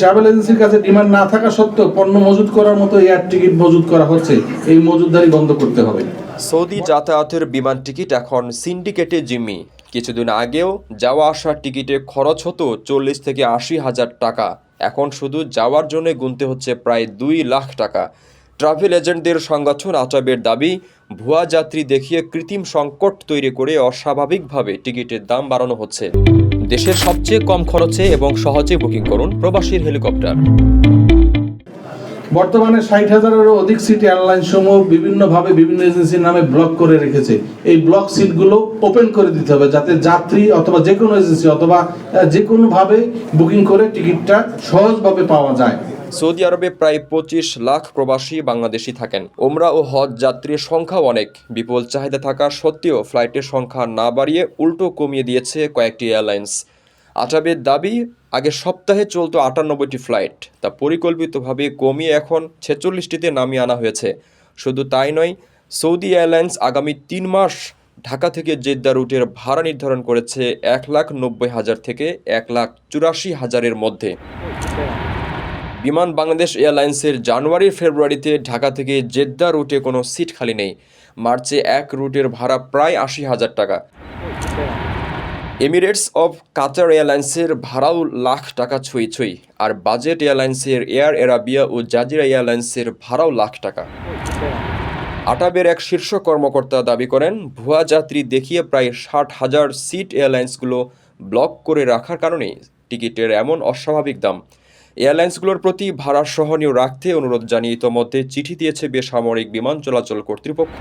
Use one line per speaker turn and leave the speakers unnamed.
Travel এজেন্সির কাছে demand না থাকা সত্ত্বেও পণ্য মজুত করার মতো এয়ার টিকিট মজুত করা হচ্ছে। এই মজুতদারি বন্ধ করতে হবে।
সৌদি যাতায়াতের বিমান টিকিট এখন সিন্ডিকেটে জিম্মি। কিছুদিন আগেও যাওয়া আসার টিকিটে খরচ হতো চল্লিশ থেকে আশি হাজার টাকা। এখন শুধু যাওয়ার জন্য গুনতে হচ্ছে প্রায় দুই লাখ টাকা। ট্রাভেল এজেন্টদের সংগঠন আটাবের দাবি, ভুয়া যাত্রী দেখিয়ে কৃত্রিম সংকট তৈরি করে অস্বাভাবিকভাবে টিকিটের দাম বাড়ানো হচ্ছে। দেশের সবচেয়ে কম খরচে এবং সহজে বুকিং করুন প্রবাসীর হেলিকপ্টার।
বর্তমানে ষাট হাজারেরও অধিক সিট এয়ারলাইন সমূহ বিভিন্নভাবে বিভিন্ন এজেন্সির নামে ব্লক করে রেখেছে। এই ব্লক সিটগুলো ওপেন করে দিতে হবে যাতে যাত্রী অথবা যে কোনো এজেন্সি অথবা যে কোনোভাবে বুকিং করে টিকিটটা সহজভাবে পাওয়া যায়।
সৌদি আরবে প্রায় পঁচিশ লাখ প্রবাসী বাংলাদেশি থাকেন। ওমরা ও হজ যাত্রীর সংখ্যাও অনেক। বিপুল চাহিদা থাকা সত্ত্বেও ফ্লাইটের সংখ্যা না বাড়িয়ে উল্টো কমিয়ে দিয়েছে কয়েকটি এয়ারলাইন্স। আটাবের দাবি, আগে সপ্তাহে চলতো আটানব্বইটি ফ্লাইট, তা পরিকল্পিতভাবে কমিয়ে এখন ছেচল্লিশটিতে নামিয়ে আনা হয়েছে। শুধু তাই নয়, সৌদি এয়ারলাইন্স আগামী তিন মাস ঢাকা থেকে জেদ্দা রুটের ভাড়া নির্ধারণ করেছে এক লাখ নব্বই হাজার থেকে এক লাখ চুরাশি হাজারের মধ্যে। বিমান বাংলাদেশ এয়ারলাইন্সের জানুয়ারি, ফেব্রুয়ারিতে ঢাকা থেকে জেদ্দা রুটে কোনো সিট খালি নেই। মার্চে এক রুটের ভাড়া প্রায় আশি হাজার টাকা। এমিরেটস অফ কাতার এয়ারলাইন্সের ভাড়াও লাখ টাকা ছুঁই ছুঁই, আর বাজেট এয়ারলাইন্সের এয়ার এরাবিয়া ও জাজিরা এয়ারলাইন্সের ভাড়াও লাখ টাকা। আটাবের এক শীর্ষ কর্মকর্তা দাবি করেন, ভুয়া যাত্রী দেখিয়ে প্রায় ষাট হাজার সিট এয়ারলাইন্সগুলো ব্লক করে রাখার কারণে টিকিটের এমন অস্বাভাবিক দাম। এয়ারলাইন্সগুলোর প্রতি ভাড়া সহনীয় রাখতে অনুরোধ জানিয়ে ইতোমধ্যে চিঠি দিয়েছে বেসামরিক বিমান চলাচল কর্তৃপক্ষ।